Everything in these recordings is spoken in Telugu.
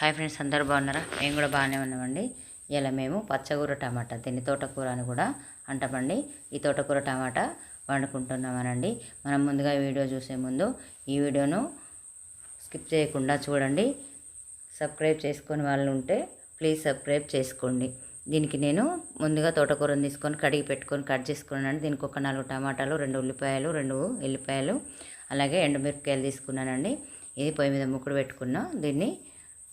హాయ్ ఫ్రెండ్స్ అందరు బాగున్నారా? మేము కూడా బాగానే ఉన్నామండి. ఇలా మేము పచ్చకూర టమాటా దీన్ని తోటకూర అని కూడా అంటామండి. ఈ తోటకూర టమాటా వండుకుంటున్నామనండి. మనం ముందుగా వీడియో చూసే ముందు ఈ వీడియోను స్కిప్ చేయకుండా చూడండి. సబ్స్క్రైబ్ చేసుకుని వాళ్ళు ఉంటే ప్లీజ్ సబ్స్క్రైబ్ చేసుకోండి. దీనికి నేను ముందుగా తోటకూరను తీసుకొని కడిగి పెట్టుకొని కట్ చేసుకున్నానండి. దీనికి ఒక నాలుగు టమాటాలు రెండు ఉల్లిపాయలు రెండు ఎల్లిపాయలు అలాగే ఎండుమిరపకాయలు తీసుకున్నానండి. ఇది పొయ్యి మీద ముక్కుడు పెట్టుకున్నా దీన్ని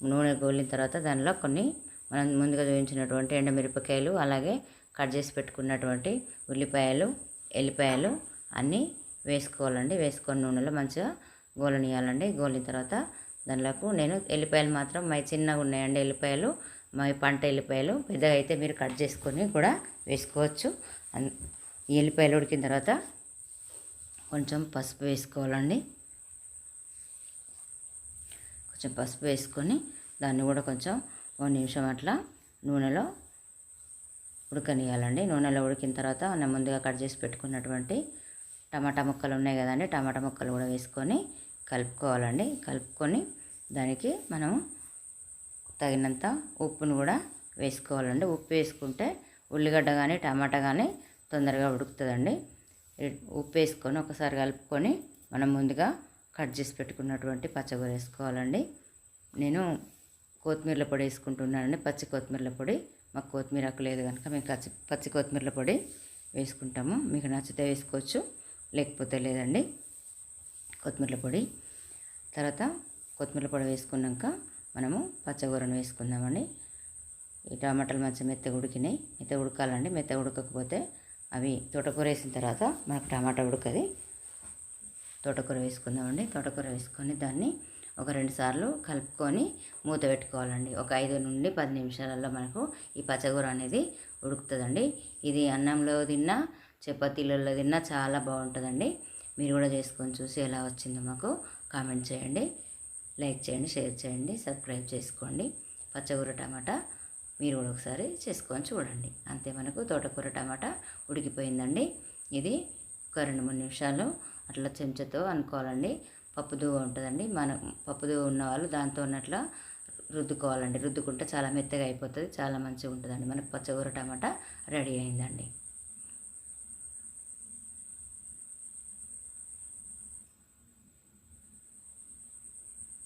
నూనె గోలిన తర్వాత దానిలో కొన్ని మనం ముందుగా చూపించినటువంటి ఎండమిరపకాయలు అలాగే కట్ చేసి పెట్టుకున్నటువంటి ఉల్లిపాయలు ఎల్లిపాయలు అన్నీ వేసుకోవాలండి. వేసుకొని నూనెలో మంచిగా గోలనియాలండి. గోలిన తర్వాత దానిలోకి నేను ఎల్లిపాయలు మాత్రం మై చిన్నగా ఉన్నాయండి ఎల్లిపాయలు మా పంట ఎల్లిపాయలు పెద్దగా అయితే మీరు కట్ చేసుకొని కూడా వేసుకోవచ్చు. అన్- ఈ ఎల్లిపాయలు ఉడికిన తర్వాత కొంచెం పసుపు వేసుకోవాలండి. కొంచెం పసుపు వేసుకొని దాన్ని కూడా కొంచెం ఒక నిమిషం అట్లా నూనెలో ఉడకనియాలండి నూనెలో ఉడికిన తర్వాత మనం ముందుగా కట్ చేసి పెట్టుకున్నటువంటి టమాటా ముక్కలు ఉన్నాయి కదండి టమాటా ముక్కలు కూడా వేసుకొని కలుపుకోవాలండి. కలుపుకొని దానికి మనం తగినంత ఉప్పును కూడా వేసుకోవాలండి. ఉప్పు వేసుకుంటే ఉల్లిగడ్డ కానీ టమాటా కానీ తొందరగా ఉడుకుతుందండి. ఉప్పు వేసుకొని ఒకసారి కలుపుకొని మనం ముందుగా కట్ చేసి పెట్టుకున్నటువంటి పచ్చగూర వేసుకోవాలండి. నేను కొత్తిమీరల పొడి వేసుకుంటున్నానండి. పచ్చి కొత్తిమీరల పొడి. మాకు కొత్తిమీర ఆకు లేదు కనుక మేము పచ్చి పచ్చి కొత్తిమీరల పొడి వేసుకుంటాము. మీకు నచ్చితే వేసుకోవచ్చు లేకపోతే లేదండి. కొత్తిమీరల పొడి. తర్వాత కొత్తిమీర పొడి వేసుకున్నాక మనము పచ్చగూరను వేసుకుందామండి. ఈ టమాటాలు మంచిగా మెత్త ఉడికినాయి. మెత్తగా ఉడకాలండి. మెత్త ఉడకకపోతే అవి తోటకూర వేసిన తర్వాత మనకు టమాటా ఉడకది. తోటకూర వేసుకుందామండి. తోటకూర వేసుకొని దాన్ని ఒక రెండు సార్లు కలుపుకొని మూత పెట్టుకోవాలండి. ఒక ఐదు నుండి పది నిమిషాలలో మనకు ఈ పచ్చగూర అనేది ఉడుకుతుందండి. ఇది అన్నంలో తిన్నా చపాతీలలో తిన్నా చాలా బాగుంటుందండి. మీరు కూడా చేసుకొని చూసి ఎలా వచ్చిందో మాకు కామెంట్ చేయండి. లైక్ చేయండి షేర్ చేయండి సబ్స్క్రైబ్ చేసుకోండి. పచ్చగూర టమాటా మీరు కూడా ఒకసారి చేసుకొని చూడండి. అంతే మనకు తోటకూర టమాటా ఉడికిపోయిందండి. ఇది ఒక రెండు మూడు నిమిషాలు అట్లా చెంచాతో అనుకోవాలండి. పప్పుదు ఉంటుందండి. మన పప్పుదు ఉన్న వాళ్ళు దాంతో అట్లా రుద్దుకోవాలండి. రుద్దుకుంటే చాలా మెత్తగా అయిపోతుంది. చాలా మంచిగా ఉంటుందండి. మనకు పచ్చగూర టమాటా రెడీ అయిందండి.